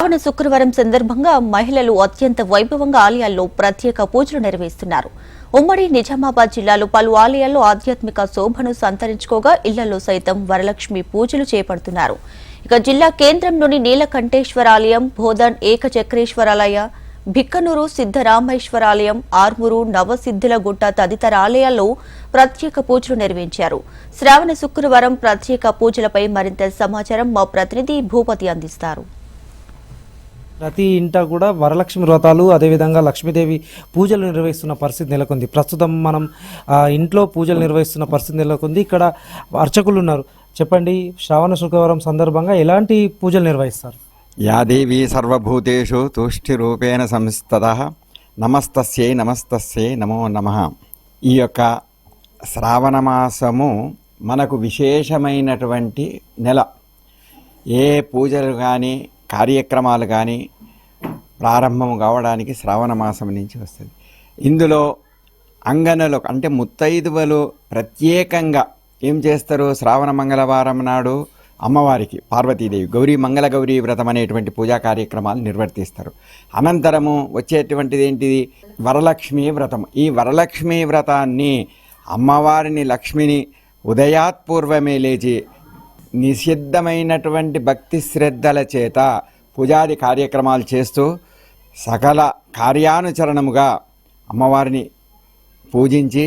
శ్రావణ శుక్రవారం సందర్భంగా మహిళలు అత్యంత వైభవంగా ఆలయాల్లో ప్రత్యేక పూజలు నిర్వహిస్తున్నారు. ఉమ్మడి నిజామాబాద్ జిల్లాలో పలు ఆలయాల్లో ఆధ్యాత్మిక శోభను సంతరించుకోగా ఇళ్ళలో సైతం వరలక్ష్మి పూజలు చేపడుతున్నారు. ఇక జిల్లా కేంద్రంలోని నీలకంఠేశ్వర ఆలయం బోధన్ ఏకచక్రేశ్వరాలయ భిక్కనూరు సిద్ధరామేశ్వరాలయం ఆర్మూరు నవసిద్ధులగుట్ట తదితర ఆలయాల్లో ప్రత్యేక పూజలు నిర్వహించారు. శ్రావణ శుక్రవారం ప్రత్యేక పూజలపై మరింత సమాచారం మా ప్రతినిధి భూపతి అందిస్తారు. ప్రతి ఇంట కూడా వరలక్ష్మి వ్రతాలు అదేవిధంగా లక్ష్మీదేవి పూజలు నిర్వహిస్తున్న పరిస్థితి నెలకొంది. ప్రస్తుతం మనం ఇంట్లో పూజలు నిర్వహిస్తున్న పరిస్థితి నెలకొంది. ఇక్కడ అర్చకులు ఉన్నారు. చెప్పండి శ్రావణ శుక్రవారం సందర్భంగా ఎలాంటి పూజలు నిర్వహిస్తారు? యాదేవి సర్వభూతేషు తుష్టి రూపేణ సంస్థత నమస్తస్యై నమస్తస్యై నమో నమ. ఈ యొక్క శ్రావణ మాసము మనకు విశేషమైనటువంటి నెల. ఏ పూజలు కానీ కార్యక్రమాలు కానీ ప్రారంభం కావడానికి శ్రావణ మాసం నుంచి వస్తుంది. ఇందులో అంగనలు అంటే ముత్తైదువలు ప్రత్యేకంగా ఏం చేస్తారు? శ్రావణ మంగళవారం నాడు అమ్మవారికి పార్వతీదేవి గౌరీ మంగళ గౌరీ వ్రతం అనేటువంటి పూజా కార్యక్రమాలు నిర్వర్తిస్తారు. అనంతరము వచ్చేటువంటిది ఏంటిది? వరలక్ష్మీ వ్రతం. ఈ వరలక్ష్మీ వ్రతాన్ని అమ్మవారిని లక్ష్మిని ఉదయాత్పూర్వమే లేచి నిషిద్ధమైనటువంటి భక్తి శ్రద్ధల చేత పూజాది కార్యక్రమాలు చేస్తూ సకల కార్యానుచరణముగా అమ్మవారిని పూజించి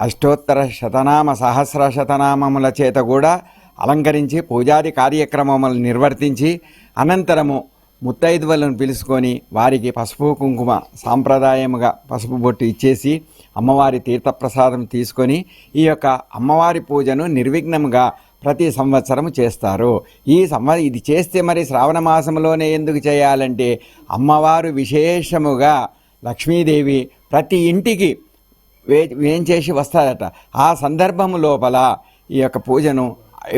అష్టోత్తర శతనామ సహస్ర శతనామముల చేత కూడా అలంకరించి పూజాది కార్యక్రమములు నిర్వర్తించి అనంతరము ముత్తైదువులను పిలుచుకొని వారికి పసుపు కుంకుమ సాంప్రదాయముగా పసుపు బొట్టు ఇచ్చేసి అమ్మవారి తీర్థప్రసాదం తీసుకొని ఈ యొక్క అమ్మవారి పూజను నిర్విఘ్నముగా ప్రతి సంవత్సరం చేస్తారు. ఈ సంవ ఇది చేస్తే మరి శ్రావణ మాసంలోనే ఎందుకు చేయాలంటే అమ్మవారు విశేషముగా లక్ష్మీదేవి ప్రతి ఇంటికి వే వేంచేసి వస్తారట. ఆ సందర్భము లోపల ఈ యొక్క పూజను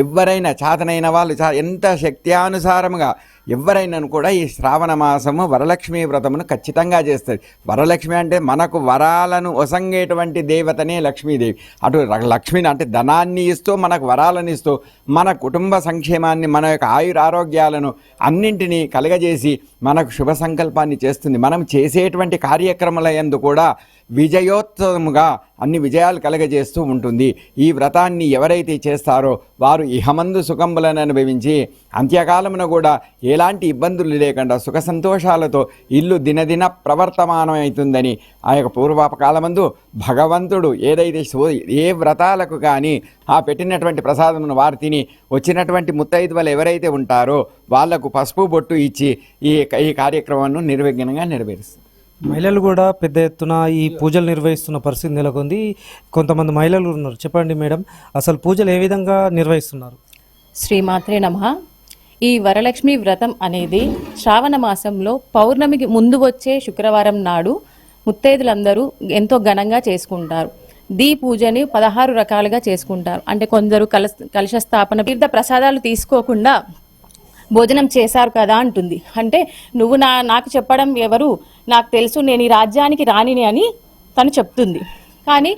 ఎవరైనా చాతనైన వాళ్ళు చా ఎంత శక్త్యానుసారముగా ఎవరైనా కూడా ఈ శ్రావణ మాసము వరలక్ష్మి వ్రతమును ఖచ్చితంగా చేస్తుంది వరలక్ష్మి అంటే మనకు వరాలను ఒసంగేటువంటి దేవతనే లక్ష్మీదేవి. అటు లక్ష్మిని అంటే ధనాన్ని ఇస్తూ మనకు వరాలను ఇస్తూ మన కుటుంబ సంక్షేమాన్ని మన యొక్క ఆయురారోగ్యాలను అన్నింటినీ కలగజేసి మనకు శుభ సంకల్పాన్ని చేస్తుంది. మనం చేసేటువంటి కార్యక్రమాల యందు కూడా విజయోత్సవముగా అన్ని విజయాలు కలగజేస్తూ ఉంటుంది. ఈ వ్రతాన్ని ఎవరైతే చేస్తారో వారు ఇహమందు సుఖంబులను అనుభవించి అంత్యకాలమున కూడా ఏ ఎలాంటి ఇబ్బందులు లేకుండా సుఖ సంతోషాలతో ఇల్లు దినదిన ప్రవర్తమానమవుతుందని ఆ యొక్క పూర్వకాలమందు భగవంతుడు ఏదైతే సో- ఏ వ్రతాలకు కానీ ఆ పెట్టినటువంటి ప్రసాదమును వారు తిని వచ్చినటువంటి ముత్తైదువలు ఎవరైతే ఉంటారో వాళ్ళకు పసుపు బొట్టు ఇచ్చి ఈ ఈ కార్యక్రమాన్ని నిర్విఘ్నంగా నెరవేరుస్తారు మహిళలు కూడా పెద్ద ఎత్తున ఈ పూజలు నిర్వహిస్తున్న పరిస్థితి నెలకొంది. కొంతమంది మహిళలు ఉన్నారు. చెప్పండి మేడం అసలు పూజలు ఏ విధంగా నిర్వహిస్తున్నారు? శ్రీమాత్రే నమ. ఈ వరలక్ష్మి వ్రతం అనేది శ్రావణ మాసంలో పౌర్ణమికి ముందు వచ్చే శుక్రవారం నాడు ముత్తైదులందరూ ఎంతో ఘనంగా చేసుకుంటారు. దీ పూజని పదహారు రకాలుగా చేసుకుంటారు. అంటే కొందరు కలశ కలశ స్థాపన తీర్థ ప్రసాదాలు తీసుకోకుండా భోజనం చేశారు కదా అంటుంది. అంటే నువ్వు నా నాకు చెప్పడం ఎవరు? నాకు తెలుసు నేను ఈ రాజ్యానికి రానిని అని తను చెప్తుంది. కానీ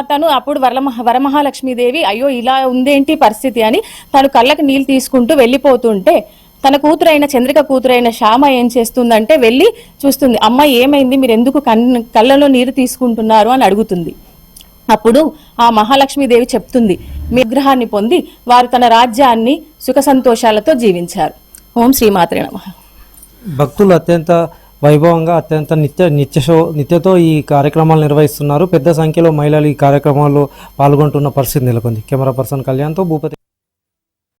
తను అప్పుడు వరమహ వరమహాలక్ష్మీదేవి అయ్యో ఇలా ఉందేంటి పరిస్థితి అని తను కళ్ళకు నీళ్ళు తీసుకుంటూ వెళ్ళిపోతుంటే తన కూతురైన చంద్రిక కూతురైన శ్యామ ఏం చేస్తుందంటే వెళ్ళి చూస్తుంది అమ్మ ఏమైంది? మీరు ఎందుకు కన్ కళ్ళలో నీరు తీసుకుంటున్నారు? అని అడుగుతుంది. అప్పుడు ఆ మహాలక్ష్మీదేవి చెప్తుంది మీ విగ్రహాన్ని పొంది వారు తన రాజ్యాన్ని సుఖ సంతోషాలతో జీవించారు. ఓం శ్రీమాత్రే నమ. భక్తులు అత్యంత వైభవంగా అత్యంత నిత్య నిత్యశో నిత్యతో ఈ కార్యక్రమాలు నిర్వహిస్తున్నారు. పెద్ద సంఖ్యలో మహిళలు ఈ కార్యక్రమాల్లో పాల్గొంటున్న పరిస్థితి నెలకొంది. కెమెరా పర్సన్ కళ్యాణ్తో భూపతి